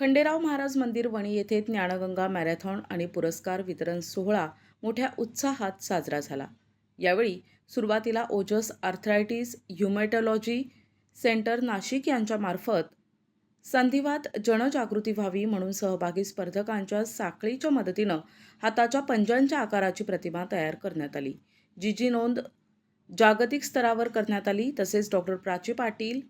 खंडेराव महाराज मंदिर वणी येथे ज्ञानगंगा मॅरेथॉन आणि पुरस्कार वितरण सोहळा मोठ्या उत्साहात साजरा झाला. यावेळी सुरुवातीला Ojas arthritis rheumatology centre Nashik यांच्यामार्फत संधिवात जनजागृती व्हावी म्हणून सहभागी स्पर्धकांच्या साखळीच्या मदतीनं हाताच्या पंजांच्या आकाराची प्रतिमा तयार करण्यात आली. जी जी नोंद जागतिक स्तरावर करण्यात आली तसेच डॉक्टर प्राची पाटील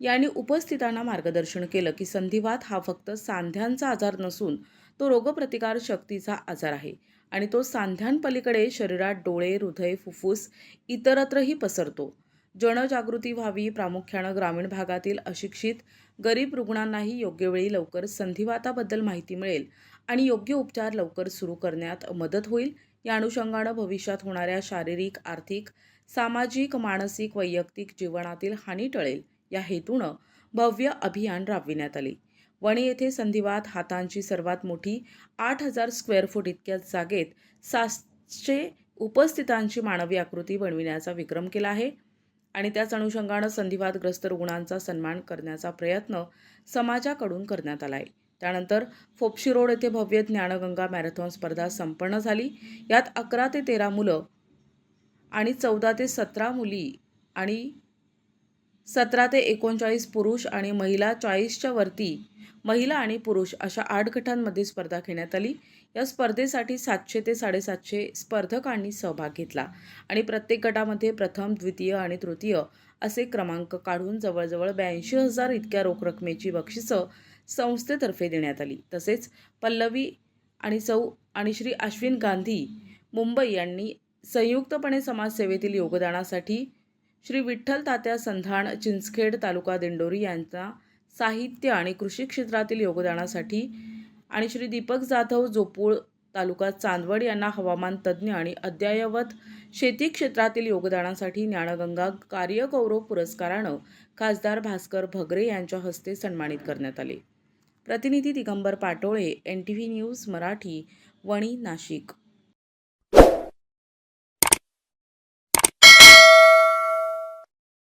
यांनी उपस्थितांना मार्गदर्शन केलं की संधिवात हा फक्त सांध्यांचा आजार नसून तो रोगप्रतिकार शक्तीचा आजार आहे. आणि तो सांध्यांपलीकडे शरीरात डोळे हृदय फुफ्फुस इतरत्रही पसरतो. जनजागृती व्हावी प्रामुख्यानं ग्रामीण भागातील अशिक्षित गरीब रुग्णांनाही योग्य वेळी लवकर संधिवाताबद्दल माहिती मिळेल आणि योग्य उपचार लवकर सुरू करण्यात मदत होईल. या अनुषंगानं भविष्यात होणाऱ्या शारीरिक आर्थिक सामाजिक मानसिक वैयक्तिक जीवनातील हानी टळेल. या हेतूनं भव्य अभियान राबविण्यात आले. वणी येथे संधिवात हातांची सर्वात मोठी आठ हजार स्क्वेअर फूट इतक्या जागेत सातशे उपस्थितांची मानवी आकृती बनविण्याचा विक्रम केला आहे आणि त्याच अनुषंगानं संधिवातग्रस्त रुग्णांचा सन्मान करण्याचा प्रयत्न समाजाकडून करण्यात आला आहे त्यानंतर फोपशी रोड येथे भव्य ज्ञानगंगा मॅरेथॉन स्पर्धा संपन्न झाली. यात अकरा ते तेरा मुलं आणि चौदा ते सतरा मुली आणि सतरा ते एकोणचाळीस पुरुष आणि महिला चाळीसच्या वरती महिला आणि पुरुष अशा आठ गटांमध्ये स्पर्धा घेण्यात आली. या स्पर्धेसाठी सातशे ते साडेसातशे स्पर्धकांनी सहभाग घेतला आणि प्रत्येक गटामध्ये प्रथम द्वितीय आणि तृतीय असे क्रमांक काढून जवळजवळ ब्याऐंशी हजार इतक्या रोख रकमेची बक्षिसं संस्थेतर्फे देण्यात आली. तसेच पल्लवी आणि सौ आणि श्री अश्विन गांधी मुंबई यांनी संयुक्तपणे समाजसेवेतील योगदानासाठी श्री विठ्ठल तात्या संधान चिंचखेड तालुका दिंडोरी यांचा साहित्य आणि कृषी क्षेत्रातील योगदानासाठी आणि श्री दीपक जाधव जोपूळ तालुका चांदवड यांना हवामान तज्ज्ञ आणि अद्ययावत शेती क्षेत्रातील योगदानासाठी ज्ञानगंगा कार्यगौरव पुरस्कारानं खासदार भास्कर भगरे यांच्या हस्ते सन्मानित करण्यात आले. प्रतिनिधी Digambar Patole N T V news Marathi Wani Nashik.